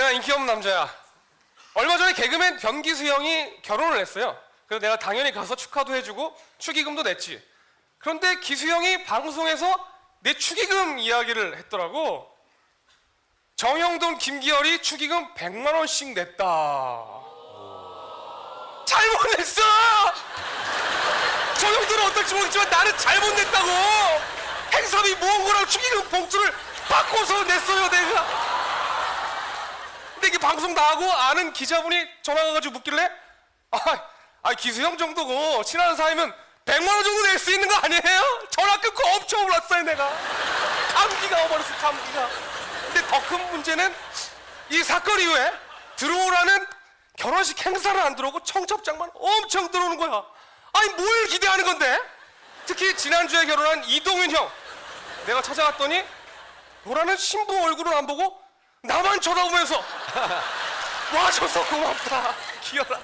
나 인기 없는 남자야. 얼마 전에 개그맨 변기수 형이 결혼을 했어요. 그래서 내가 당연히 가서 축하도 해주고 축의금도 냈지. 그런데 기수 형이 방송에서 내 축의금 이야기를 했더라고. 정영돈 김기열이 축의금 100만 원씩 냈다. 잘못 냈어. 정영돈은 어떨지 모르겠지만 나는 잘못 냈다고. 행사비 모은 거랑 축의금 봉투를 바꿔서 냈어요 내가. 방송 나가고 아는 기자분이 전화 가 가지고 묻길래 아, 아 기수형 정도고 친한 사이면 100만 원 정도 낼 수 있는 거 아니에요? 전화 끊고 엄청 울었어요 내가. 감기가 와버렸어 감기가. 근데 더 큰 문제는 이 사건 이후에 들어오라는 결혼식 행사를 안 들어오고 청첩장만 엄청 들어오는 거야. 아니 뭘 기대하는 건데? 특히 지난주에 결혼한 이동윤 형. 내가 찾아갔더니 보라는 신부 얼굴을 안 보고 나만 쳐다보면서. 와줘서 고맙다. 기어라.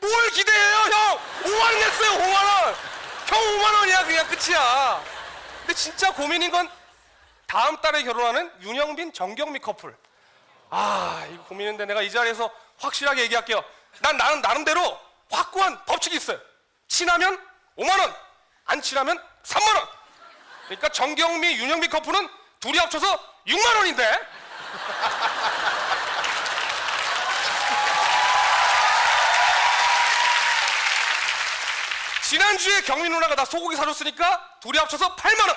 뭘 기대해요 형? 5만 원 냈어요 5만 원 형 5만 원이야 그냥 끝이야. 근데 진짜 고민인 건 다음 달에 결혼하는 윤영빈 정경미 커플. 아 이거 고민인데 내가 이 자리에서 확실하게 얘기할게요. 난 나는 나름대로 확고한 법칙이 있어요. 친하면 5만 원 안 친하면 3만 원. 그러니까 정경미 윤영빈 커플은 둘이 합쳐서 6만 원인데 지난주에 경민 누나가 나 소고기 사줬으니까 둘이 합쳐서 8만 원.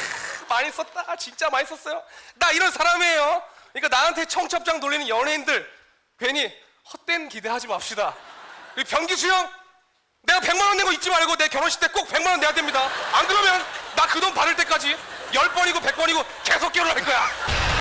많이 썼다. 진짜 많이 썼어요. 나 이런 사람이에요. 그러니까 나한테 청첩장 돌리는 연예인들 괜히 헛된 기대하지 맙시다. 변기수 형 내가 100만 원 내고 잊지 말고 내 결혼식 때 꼭 100만 원 내야 됩니다. 안 그러면 나 그 돈 받을 때까지 10번이고 100번이고 계속 결혼할 거야.